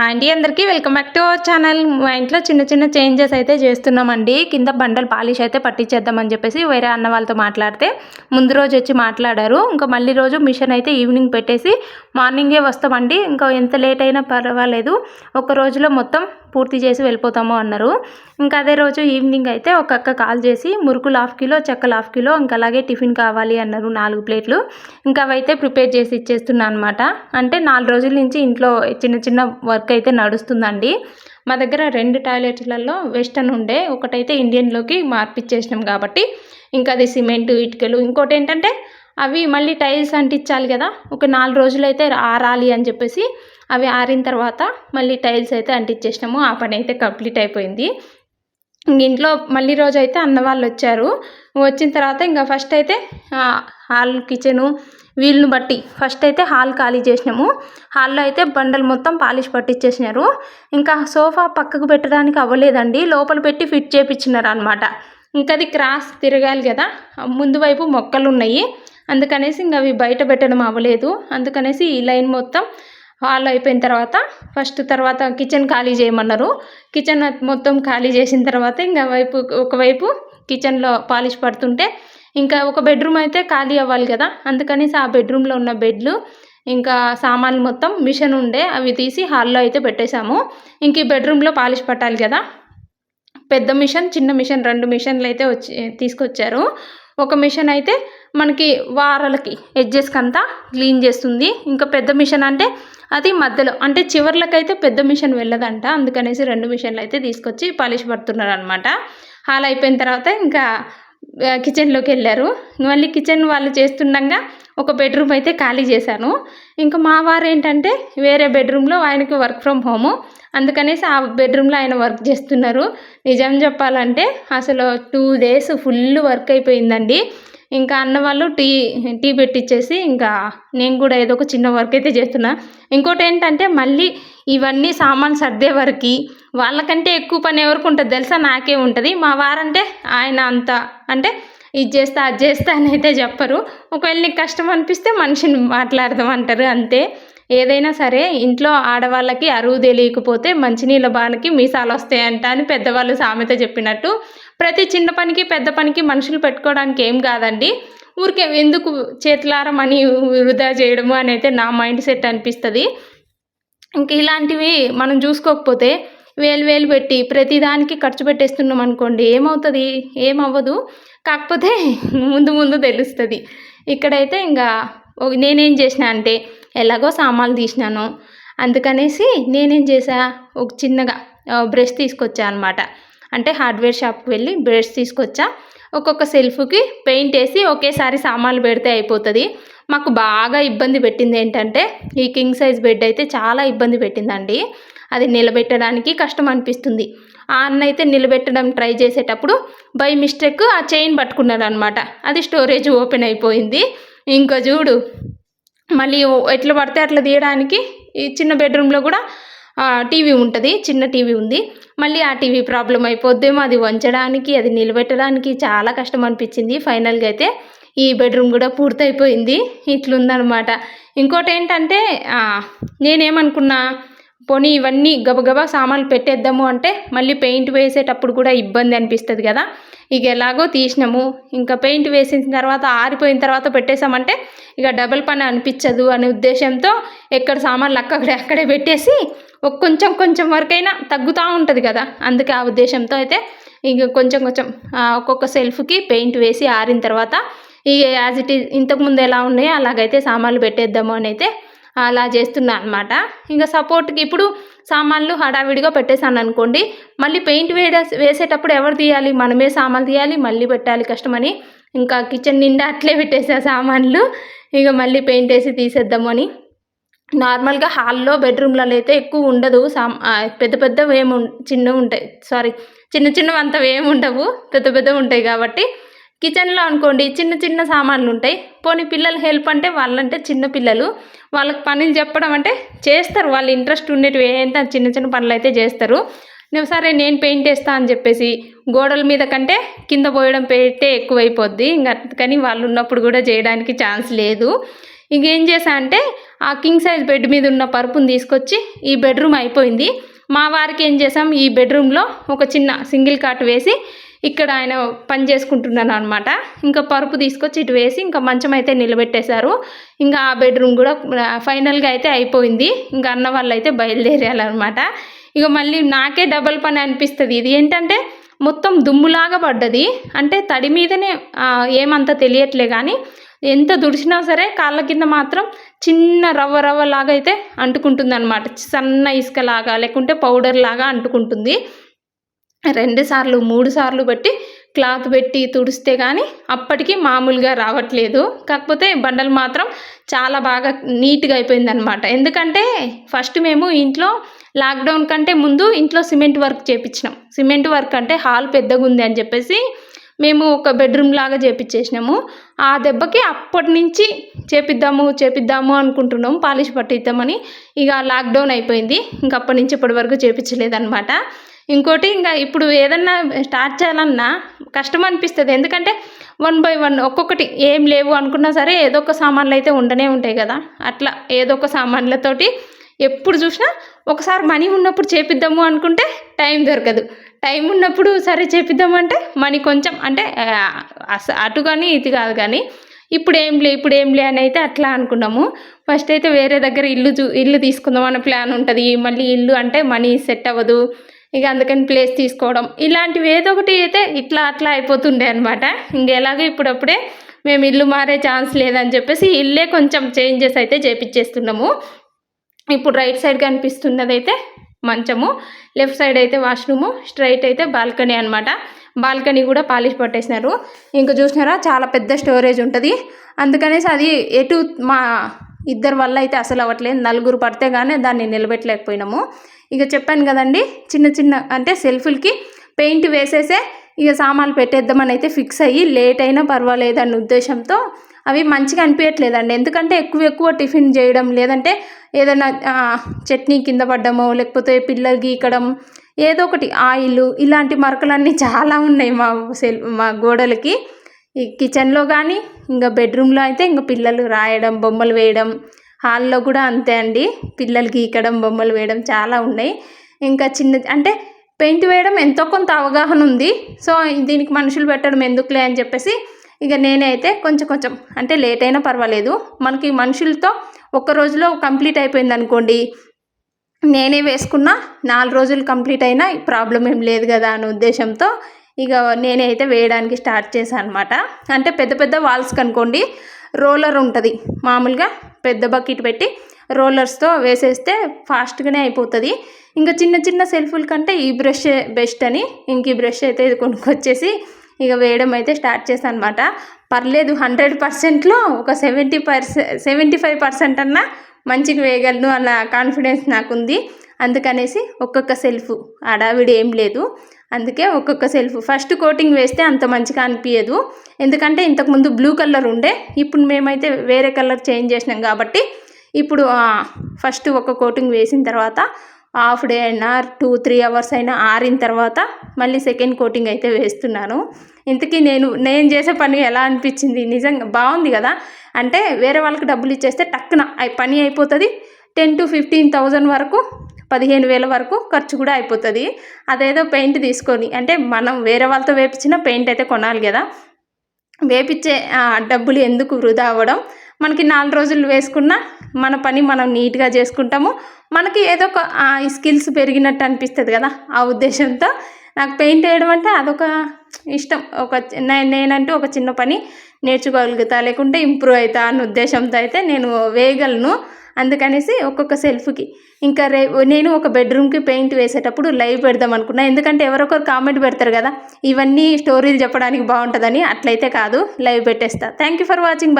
Aunty అందరికీ welcome back to our channel. మా ఇంట్లో చిన్న చిన్న చేంజెస్ అయితే చేస్తున్నామండి. కింద బండలు పాలిష్ అయితే పట్టించేద్దామని చెప్పేసి వేరే అన్న వాళ్ళతో మాట్లాడితే ముందు రోజు వచ్చి మాట్లాడారు. ఇంకా మళ్ళీ రోజు మిషన్ అయితే ఈవినింగ్ పెట్టేసి మార్నింగే వస్తామండి. ఇంకా ఎంత లేట్ అయినా పర్వాలేదు. ఒక రోజులో మొత్తం పూర్తి చేసి వెళ్ళిపోతాము అన్నారు. ఇంకా అదే రోజు ఈవినింగ్ అయితే ఒక అక్క కాల్ చేసి మురుకులు హాఫ్ కిలో చెక్కలు హాఫ్ కిలో ఇంకా అలాగే టిఫిన్ కావాలి అన్నారు నాలుగు ప్లేట్లు. ఇంకా అవైతే ప్రిపేర్ చేసి ఇచ్చేస్తున్నాను అనమాట అంటే నాలుగు రోజుల నుంచి ఇంట్లో చిన్న చిన్న వర్క్ అయితే నడుస్తుందండి. మా దగ్గర రెండు టాయిలెట్లలో వెస్టర్న్ ఉండే ఒకటైతే ఇండియన్లోకి మార్పిచ్చేసినాం కాబట్టి. ఇంకా అది సిమెంట్ ఇటుకలు ఇంకోటి ఏంటంటే అవి మళ్ళీ టైల్స్ అంటించాలి కదా ఒక నాలుగు రోజులు అయితే ఆరాలి అని చెప్పేసి అవి ఆరిన తర్వాత మళ్ళీ టైల్స్ అయితే అంటించేసినాము. ఆ పని అయితే కంప్లీట్ అయిపోయింది. ఇంట్లో మళ్ళీ రోజు అయితే అన్న వాళ్ళు వచ్చారు. వచ్చిన తర్వాత ఇంకా ఫస్ట్ అయితే హాల్ కిచెను వీళ్ళని బట్టి ఫస్ట్ అయితే హాల్ ఖాళీ చేసినాము. హాల్లో అయితే బండలు మొత్తం పాలిష్ పట్టించేసినారు. ఇంకా సోఫా పక్కకు పెట్టడానికి అవ్వలేదండి. లోపల పెట్టి ఫిట్ చేయించినారు అనమాట ఇంకా అది క్రాస్ తిరగాలి కదా ముందు వైపు మొక్కలు ఉన్నాయి. అందుకనేసి ఇంకా అవి బయట పెట్టడం అవ్వలేదు. అందుకనేసి ఈ లైన్ మొత్తం హాల్ అయిపోయిన తర్వాత ఫస్ట్ తర్వాత కిచెన్ ఖాళీ చేయమన్నారు. కిచెన్ మొత్తం ఖాళీ చేసిన తర్వాత ఇంకా వైపు ఒకవైపు కిచెన్లో పాలిష్ పడుతుంటే ఇంకా ఒక బెడ్రూమ్ అయితే ఖాళీ అవ్వాలి కదా. అందుకనేసి ఆ బెడ్రూమ్లో ఉన్న బెడ్లు ఇంకా సామాన్లు మొత్తం మిషన్ ఉండే అవి తీసి హాల్లో అయితే పెట్టేశాము. ఇంక ఈ బెడ్రూమ్లో పాలిష్ పట్టాలి కదా. పెద్ద మిషన్ చిన్న మిషన్ రెండు మిషన్లు అయితే వచ్చి తీసుకొచ్చారు. ఒక మిషన్ అయితే మనకి వారాలకి ఎడ్జెస్కి అంతా క్లీన్ చేస్తుంది. ఇంకా పెద్ద మిషన్ అంటే అది మధ్యలో అంటే చివర్లకైతే పెద్ద మిషన్ వెళ్ళదంట. అందుకనేసి రెండు మిషన్లు అయితే తీసుకొచ్చి పాలిష్ పడుతున్నారు అనమాట హాల్ అయిపోయిన తర్వాత ఇంకా కిచెన్లోకి వెళ్ళారు. మళ్ళీ కిచెన్ వాళ్ళు చేస్తుండగా ఒక బెడ్రూమ్ అయితే ఖాళీ చేశాను. ఇంకా మా వారు ఏంటంటే వేరే బెడ్రూమ్లో ఆయనకి వర్క్ ఫ్రమ్ హోము. అందుకనేసి ఆ బెడ్రూమ్లో ఆయన వర్క్ చేస్తున్నారు. నిజం చెప్పాలంటే అసలు టూ డేస్ ఫుల్ వర్క్ అయిపోయిందండి. ఇంకా అన్న వాళ్ళు టీ టీ పెట్టించేసి ఇంకా నేను కూడా ఏదో ఒక చిన్న వర్క్ అయితే చేస్తున్నా. ఇంకోటి ఏంటంటే మళ్ళీ ఇవన్నీ సామాన్ సర్దే వరకు వాళ్ళకంటే ఎక్కువ పని ఎవరికి ఉంటుంది తెలుసా? నాకే ఉంటుంది. మా వారంటే ఆయన అంత అంటే ఇది చేస్తా అది చేస్తా అని అయితే చెప్పరు. ఒకవేళ నీకు కష్టం అనిపిస్తే మనిషిని మాట్లాడదాం అంటారు అంతే. ఏదైనా సరే ఇంట్లో ఆడవాళ్ళకి అరువు తెలియకపోతే మంచినీళ్ళ బానికి మీసాలు వస్తాయంట అని పెద్దవాళ్ళు సామెత చెప్పినట్టు ప్రతి చిన్న పనికి పెద్ద పనికి మనుషులు పెట్టుకోవడానికి ఏం కాదండి. ఊరికే ఎందుకు చేతులారమని వృధా చేయడము అని అయితే నా మైండ్ సెట్ అనిపిస్తుంది. ఇంక ఇలాంటివి మనం చూసుకోకపోతే వేలు వేలు పెట్టి ప్రతిదానికి ఖర్చు పెట్టేస్తున్నాం అనుకోండి ఏమవుతుంది? ఏమవ్వదు. కాకపోతే ముందు ముందు తెలుస్తుంది. ఇక్కడైతే ఇంకా నేనేం చేసిన అంటే ఎలాగో సామాన్లు తీసినాను. అందుకనేసి నేనేం చేసా ఒక చిన్నగా బ్రష్ తీసుకొచ్చా అనమాట అంటే హార్డ్వేర్ షాప్కి వెళ్ళి బ్రష్ తీసుకొచ్చా. ఒక్కొక్క సెల్ఫ్కి పెయింట్ వేసి ఒకేసారి సామాన్లు పెడితే అయిపోతుంది. మాకు బాగా ఇబ్బంది పెట్టింది ఏంటంటే ఈ కింగ్ సైజ్ బెడ్ అయితే చాలా ఇబ్బంది పెట్టిందండి. అది నిలబెట్టడానికి కష్టం అనిపిస్తుంది. ఆ అన్న అయితే నిలబెట్టడం ట్రై చేసేటప్పుడు బై మిస్టేక్ ఆ చైన్ పట్టుకున్నాడు అనమాట అది స్టోరేజ్ ఓపెన్ అయిపోయింది. ఇంకా చూడు మళ్ళీ ఎట్లా పడితే అట్లా తీయడానికి ఈ చిన్న బెడ్రూమ్లో కూడా టీవీ ఉంటుంది చిన్న టీవీ ఉంది. మళ్ళీ ఆ టీవీ ప్రాబ్లం అయిపోద్దేమో అది వంచడానికి అది నిలబెట్టడానికి చాలా కష్టం అనిపించింది. ఫైనల్గా అయితే ఈ బెడ్రూమ్ కూడా పూర్తయిపోయింది. ఇట్లుందనమాట ఇంకోటి ఏంటంటే నేనేమనుకున్నా పోనీ ఇవన్నీ గబగబా సామాన్లు పెట్టేద్దాము అంటే మళ్ళీ పెయింట్ వేసేటప్పుడు కూడా ఇబ్బంది అనిపిస్తుంది కదా. ఇక ఎలాగో తీసినాము. ఇంకా పెయింట్ వేసిన తర్వాత ఆరిపోయిన తర్వాత పెట్టేసామంటే ఇక డబల్ పని అనిపించదు అనే ఉద్దేశంతో ఎక్కడ సామాన్లు అక్కడే అక్కడే పెట్టేసి ఒక కొంచెం కొంచెం వరకైనా తగ్గుతూ ఉంటుంది కదా. అందుకే ఆ ఉద్దేశంతో అయితే ఇక కొంచెం కొంచెం ఒక్కొక్క సెల్ఫ్కి పెయింట్ వేసి ఆరిన తర్వాత ఇక యాజ్ ఇట్ ఈజ్ ఇంతకుముందు ఎలా ఉన్నాయో అలాగైతే సామాన్లు పెట్టేద్దాము అని అయితే అలా చేస్తున్నా అనమాట ఇంకా సపోర్ట్కి ఇప్పుడు సామాన్లు హడావిడిగా పెట్టేశాను అనుకోండి మళ్ళీ పెయింట్ వేడ వేసేటప్పుడు ఎవరు తీయాలి? మనమే సామాన్లు తీయాలి మళ్ళీ పెట్టాలి కష్టమని. ఇంకా కిచెన్ నిండా అట్లే పెట్టేసా సామాన్లు. ఇక మళ్ళీ పెయింట్ వేసి తీసేద్దామని నార్మల్గా హాల్లో బెడ్రూమ్లలో అయితే ఎక్కువ ఉండదు. సామ్ పెద్ద పెద్దవి ఏమి చిన్నవి ఉంటాయి. సారీ చిన్న చిన్నవి అంతవి ఏమి ఉండవు. పెద్ద పెద్దవి ఉంటాయి కాబట్టి. కిచెన్లో అనుకోండి చిన్న చిన్న సామాన్లు ఉంటాయి. పోనీ పిల్లలు హెల్ప్ అంటే వాళ్ళంటే చిన్న పిల్లలు. వాళ్ళకి పనులు చెప్పడం అంటే చేస్తారు. వాళ్ళు ఇంట్రెస్ట్ ఉండేటివి ఏంటో చిన్న చిన్న పనులు అయితే చేస్తారు. నువ్వు సరే నేను పెయింట్ వేస్తా అని చెప్పేసి గోడల మీద కంటే కింద పోయడం పెట్టే ఎక్కువైపోద్ది. ఇంకా కానీ వాళ్ళు ఉన్నప్పుడు కూడా చేయడానికి ఛాన్స్ లేదు. ఇంకేం చేశా అంటే ఆ కింగ్ సైజ్ బెడ్ మీద ఉన్న పరుపుని తీసుకొచ్చి ఈ బెడ్రూమ్ అయిపోయింది. మా వారికి ఏం చేసాం ఈ బెడ్రూమ్లో ఒక చిన్న సింగిల్ కాట్ వేసి ఇక్కడ ఆయన పని చేసుకుంటున్నాను అనమాట ఇంకా పరుపు తీసుకొచ్చి ఇటు వేసి ఇంకా మంచం అయితే నిలబెట్టేశారు. ఇంకా ఆ బెడ్రూమ్ కూడా ఫైనల్గా అయితే అయిపోయింది. ఇంకా అన్న వాళ్ళు అయితే బయలుదేరాలన్నమాట ఇక మళ్ళీ నాకే డబల్ పని అనిపిస్తుంది. ఇది ఏంటంటే మొత్తం దుమ్ములాగా పడ్డది. అంటే తడి మీదనే ఏమంత తెలియట్లే కానీ ఎంత దుడిచినా సరే కాళ్ళ కింద మాత్రం చిన్న రవ్వ రవ్వ లాగా అయితే అంటుకుంటుంది అనమాట సన్న ఇసుకలాగా లేకుంటే పౌడర్ లాగా అంటుకుంటుంది. రెండు సార్లు మూడు సార్లు బట్టి క్లాత్ పెట్టి తుడిస్తే కానీ అప్పటికి మామూలుగా రావట్లేదు. కాకపోతే బండలు మాత్రం చాలా బాగా నీట్గా అయిపోయిందనమాట ఎందుకంటే ఫస్ట్ మేము ఇంట్లో లాక్డౌన్ కంటే ముందు ఇంట్లో సిమెంట్ వర్క్ చేపించినాం. సిమెంట్ వర్క్ అంటే హాల్ పెద్దగా ఉంది అని చెప్పేసి మేము ఒక బెడ్రూమ్ లాగా చేపించేసినాము ఆ దెబ్బకి అప్పటి నుంచి చేపిద్దాము చేపిద్దాము అనుకుంటున్నాము పాలిష్ పట్టిద్దామని. ఇక లాక్డౌన్ అయిపోయింది. ఇంక అప్పటి నుంచి ఇప్పటి వరకు చేపించలేదన్నమాట ఇంకోటి ఇంకా ఇప్పుడు ఏదన్నా స్టార్ట్ చేయాలన్నా కష్టం అనిపిస్తుంది. ఎందుకంటే వన్ బై వన్ ఒక్కొక్కటి ఏం లేవు అనుకున్నా సరే ఏదో ఒక సామాన్లు అయితే ఉండనే ఉంటాయి కదా. అట్లా ఏదో ఒక సామాన్లతోటి ఎప్పుడు చూసినా ఒకసారి మనీ ఉన్నప్పుడు చేపిద్దాము అనుకుంటే టైం దొరకదు. టైం ఉన్నప్పుడు సరే చేపిద్దామంటే మనీ కొంచెం అంటే అటు కానీ ఇది కాదు కానీ ఇప్పుడు ఏం లే ఇప్పుడు ఏం లే అని అయితే అట్లా అనుకున్నాము. ఫస్ట్ అయితే వేరే దగ్గర ఇల్లు చూ ఇల్లు తీసుకుందాం అన్న ప్లాన్ ఉంటుంది. మళ్ళీ ఇల్లు అంటే మనీ సెట్ అవ్వదు. ఇక అందుకని ప్లేస్ తీసుకోవడం. ఇలాంటివి ఏదో ఒకటి అయితే ఇట్లా అట్లా అయిపోతుండే అనమాట ఇంకెలాగో ఇప్పుడప్పుడే మేము ఇల్లు మారే ఛాన్స్ లేదని చెప్పేసి ఇల్లే కొంచెం చేంజెస్ అయితే చేపించేస్తున్నాము ఇప్పుడు రైట్ సైడ్ కనిపిస్తున్నదైతే మంచము. లెఫ్ట్ సైడ్ అయితే వాష్రూము స్ట్రైట్ అయితే బాల్కనీ అనమాట బాల్కనీ కూడా పాలిష్ పట్టేసినారు. ఇంకా చూసినారా చాలా పెద్ద స్టోరేజ్ ఉంటుంది. అందుకనేసి అది ఎటు మా ఇద్దరు వల్ల అయితే అసలు అవ్వట్లేదు. నలుగురు పడితే కానీ దాన్ని నిలబెట్టలేకపోయినాము. ఇక చెప్పాను కదండి చిన్న చిన్న అంటే సెల్ఫ్లకి పెయింట్ వేసేసే ఇక సామాన్లు పెట్టేద్దామని అయితే ఫిక్స్ అయ్యి లేట్ అయినా పర్వాలేదు అన్న ఉద్దేశంతో అవి మంచిగా అనిపించట్లేదండి ఎందుకంటే ఎక్కువ ఎక్కువ టిఫిన్ చేయడం లేదంటే ఏదైనా చట్నీ కింద పడ్డమో లేకపోతే పిల్లలు గీకడం ఏదో ఒకటి ఆయిల్ ఇలాంటి మరకలన్నీ చాలా ఉన్నాయి మా సెల్ మా గోడలకి. ఈ కిచెన్లో కానీ ఇంకా బెడ్రూమ్లో అయితే ఇంకా పిల్లలు రాయడం బొమ్మలు వేయడం హాల్లో కూడా అంతే అండి. పిల్లలు గీకడం బొమ్మలు వేయడం చాలా ఉన్నాయి. ఇంకా చిన్న అంటే పెయింట్ వేయడం ఎంతో కొంత అవగాహన ఉంది. సో దీనికి మనుషులు పెట్టడం ఎందుకులే అని చెప్పేసి ఇక నేనైతే కొంచెం కొంచెం అంటే లేట్ అయినా పర్వాలేదు. మనకి మనుషులతో ఒక్క రోజులో కంప్లీట్ అయిపోయింది అనుకోండి. నేనే వేసుకున్నా నాలుగు రోజులు కంప్లీట్ అయినా ప్రాబ్లం ఏం లేదు కదా అనే ఉద్దేశంతో ఇక నేనే అయితే వేయడానికి స్టార్ట్ చేశాను అనమాట అంటే పెద్ద పెద్ద వాల్స్ కనుకోండి రోలర్ ఉంటుంది. మామూలుగా పెద్ద బకెట్ పెట్టి రోలర్స్తో వేసేస్తే ఫాస్ట్గానే అయిపోతుంది. ఇంకా చిన్న చిన్న సెల్ఫుల కంటే ఈ బ్రష్ బెస్ట్ అని ఇంక ఈ బ్రష్ అయితే ఇది కొనుక్కొచ్చేసి ఇక వేయడం అయితే స్టార్ట్ చేశాను అనమాట పర్లేదు హండ్రెడ్ పర్సెంట్లో ఒక seventy percent seventy five percent అన్నా మంచిగా వేయగలను అన్న కాన్ఫిడెన్స్ నాకుంది. అందుకనేసి ఒక్కొక్క సెల్ఫ్ అడావిడి ఏం లేదు. అందుకే ఒక్కొక్క సెల్ఫ్. ఫస్ట్ కోటింగ్ వేస్తే అంత మంచిగా అనిపించదు ఎందుకంటే ఇంతకుముందు బ్లూ కలర్ ఉండే ఇప్పుడు మేమైతే వేరే కలర్ చేంజ్ చేసినాం కాబట్టి ఇప్పుడు ఫస్ట్ ఒక కోటింగ్ వేసిన తర్వాత హాఫ్ డే అయినా టూ త్రీ అవర్స్ అయినా ఆరిన తర్వాత మళ్ళీ సెకండ్ కోటింగ్ అయితే వేస్తున్నాను. ఇంతకీ నేను నేను చేసే పని ఎలా అనిపించింది? నిజంగా బాగుంది కదా? అంటే వేరే వాళ్ళకి డబ్బులు ఇచ్చేస్తే టక్కున పని అయిపోతుంది. టెన్ టు ఫిఫ్టీన్ థౌజండ్ వరకు పదిహేను వేల వరకు ఖర్చు కూడా అయిపోతుంది. అదేదో పెయింట్ తీసుకొని అంటే మనం వేరే వాళ్ళతో వేపించిన పెయింట్ అయితే కొనాలి కదా? వేపించే డబ్బులు ఎందుకు వృధా అవ్వడం? మనకి నాలుగు రోజులు వేసుకున్న మన పని మనం నీట్గా చేసుకుంటాము. మనకి ఏదో ఒక స్కిల్స్ పెరిగినట్టు అనిపిస్తుంది కదా ఆ ఉద్దేశంతో. నాకు పెయింట్ వేయడం అంటే అదొక ఇష్టం. ఒక నేనంటూ ఒక చిన్న పని నేర్చుకోగలుగుతా లేకుంటే ఇంప్రూవ్ అవుతా అన్న ఉద్దేశంతో అయితే నేను వేయగలను. అందుకనేసి ఒక్కొక్క సెల్ఫ్కి. ఇంకా రే నేను ఒక బెడ్రూమ్కి పెయింట్ వేసేటప్పుడు లైవ్ పెడదాం అనుకున్నా. ఎందుకంటే ఎవరొకరు కామెంట్ పెడతారు కదా ఇవన్నీ స్టోరీలు చెప్పడానికి బాగుంటుందని అట్లయితే కాదు లైవ్ పెట్టేస్తా. Thank you for watching.